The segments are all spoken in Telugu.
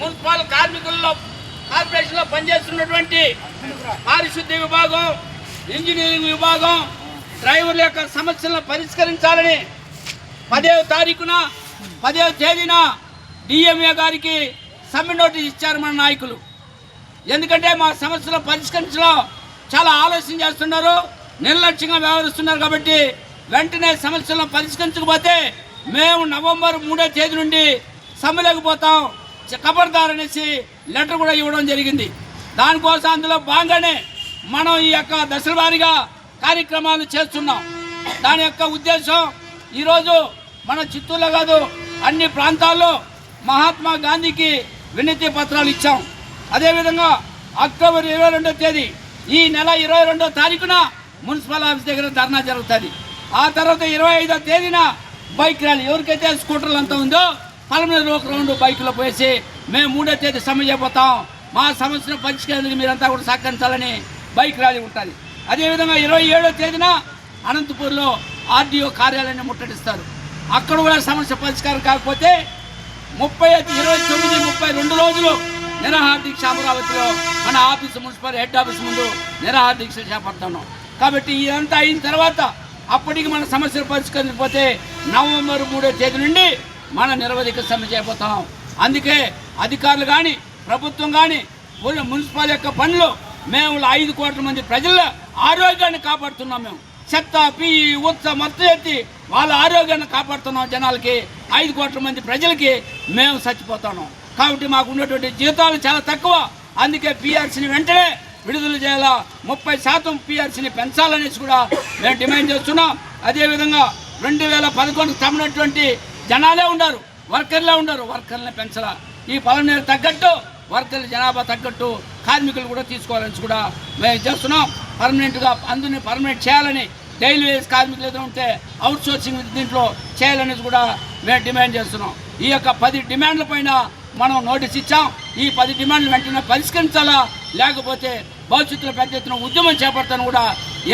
మున్సిపల్ కార్మికుల్లో కార్పొరేషన్లో పనిచేస్తున్నటువంటి పారిశుద్ధ్య విభాగం ఇంజనీరింగ్ విభాగం డ్రైవర్ల యొక్క సమస్యలను పరిష్కరించాలని పదేవ తారీఖున పదేవ తేదీన డిఎంఏ గారికి సమ్మె నోటీస్ ఇచ్చారు మన నాయకులు. ఎందుకంటే మా సమస్యలు పరిష్కరించడం చాలా ఆలోచన చేస్తున్నారు నిర్లక్ష్యంగా వ్యవహరిస్తున్నారు కాబట్టి వెంటనే సమస్యలను పరిష్కరించకపోతే మేము నవంబర్ మూడో తేదీ నుండి సమ్మెలోకి పోతాం. ఖబర్దార్ అనేసి లెటర్ కూడా ఇవ్వడం జరిగింది. దానికోసం అందులో బాగానే మనం ఈ యొక్క దశలవారీగా కార్యక్రమాలు చేస్తున్నాం. దాని యొక్క ఉద్దేశం ఈరోజు మన చిత్తూరులో కాదు అన్ని ప్రాంతాల్లో మహాత్మా గాంధీకి వినతి పత్రాలు ఇచ్చాం. అదేవిధంగా అక్టోబర్ ఇరవై రెండో తేదీ ఈ నెల ఇరవై రెండో తారీఖున మున్సిపల్ ఆఫీస్ దగ్గర ధర్నా జరుగుతుంది. ఆ తర్వాత ఇరవై ఐదో తేదీన బైక్ ర్యాలీ. ఎవరికైతే స్కూటర్లు అంతా ఉందో పలమనేరు ఒక రౌండ్ బైక్లో పోయేసి మేము మూడో తేదీ సమ్మె చేయబోతాం. మా సమస్యను పరిష్కరించడానికి మీరంతా కూడా సహకరించాలని బైక్ ర్యాలీ ఉంటుంది. అదేవిధంగా ఇరవై ఏడో తేదీన అనంతపూర్లో ఆర్డీఓ కార్యాలయాన్ని ముట్టడిస్తారు. అక్కడ కూడా సమస్య పరిష్కారం కాకపోతే ముప్పై ఐదు ఇరవై తొమ్మిది ముప్పై రెండు రోజులు నిరాహార దీక్ష అమరావతిలో మన ఆఫీసు మున్సిపల్ హెడ్ ఆఫీస్ ముందు నిరాహార దీక్ష చేపడుతున్నాం. కాబట్టి ఇదంతా అయిన తర్వాత అప్పటికి మన సమస్యలు పరిష్కరించకపోతే నవంబర్ మూడో తేదీ నుండి మన నిరవధిక సమ్మె చేయబోతాం. అందుకే అధికారులు కానీ ప్రభుత్వం కానీ మున్సిపల్ యొక్క పనులు మేము ఐదు కోట్ల మంది ప్రజల ఆరోగ్యాన్ని కాపాడుతున్నాం మేము. చెత్త పి ఉత్స మొత్తం ఎత్తి వాళ్ళ ఆరోగ్యాన్ని కాపాడుతున్నాం జనాలకి. ఐదు కోట్ల మంది ప్రజలకి మేము చచ్చిపోతున్నాం కాబట్టి మాకు ఉన్నటువంటి జీతాలు చాలా తక్కువ. అందుకే పీఆర్సీని వెంటనే విడుదల చేయాలా? ముప్పై శాతం పీఆర్సీని పెంచాలనేసి కూడా మేము డిమాండ్ చేస్తున్నాం. అదేవిధంగా రెండు వేల పదకొండుకు తమ్మినటువంటి జనాలే ఉన్నారు వర్కర్లే ఉన్నారు వర్కర్లనే పెంచరా. ఈ పలనేరు తగ్గట్టు వర్కర్ల జనాభా తగ్గట్టు కార్మికులు కూడా తీసుకోవాలని కూడా మేము చేస్తున్నాం. పర్మనెంట్గా అందరినీ పర్మనెంట్ చేయాలని డైలీ వేస్ కార్మికులు ఏదో ఉంటే అవుట్ సోర్సింగ్ దీంట్లో చేయాలనేది కూడా మేము డిమాండ్ చేస్తున్నాం. ఈ యొక్క పది డిమాండ్ల పైన మనం నోటీస్ ఇచ్చాం. ఈ పది డిమాండ్లు వెంటనే పరిష్కరించాలా? లేకపోతే భవిష్యత్తులో పెద్ద ఎత్తున ఉద్యమం చేపడతాను కూడా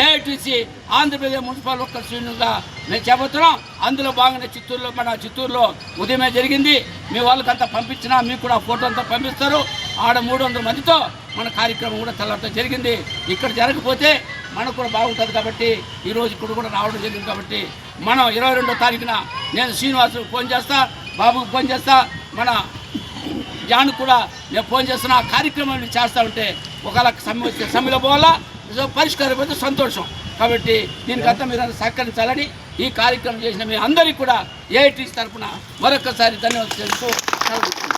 ఏఐటీసీ ఆంధ్రప్రదేశ్ మున్సిపల్ వర్కర్స్ యూనియన్గా మేము చేపడుతున్నాం అందులో భాగంగా చిత్తూరులో మన చిత్తూరులో ఉదయమే జరిగింది. మీ వాళ్ళకి అంతా పంపించినా మీకు కూడా ఫోటో అంతా పంపిస్తారు. ఆడ మూడు వందల మందితో మన కార్యక్రమం కూడా తెల్లతో జరిగింది. ఇక్కడ జరగకపోతే మనకు కూడా బాగుంటుంది కాబట్టి ఈరోజు ఇక్కడ కూడా రావడం జరిగింది కాబట్టి మనం ఇరవై రెండో తారీఖున నేను శ్రీనివాసు ఫోన్ చేస్తా బాబుకు ఫోన్ చేస్తా మన జాన్ కూడా నేను ఫోన్ చేస్తున్నా. కార్యక్రమం చేస్తూ చేస్తా ఉంటే ఒకవేళ సమ్మె సమ్మెలో పోవాలా? పరిష్కారం అయితే సంతోషం కాబట్టి దీనికంతా మీరు సహకరించాలని ఈ కార్యక్రమం చేసిన మీ అందరికీ కూడా ఏఐటీసీ తరఫున మరొకసారి ధన్యవాదాలు తీసుకుంటున్నాను.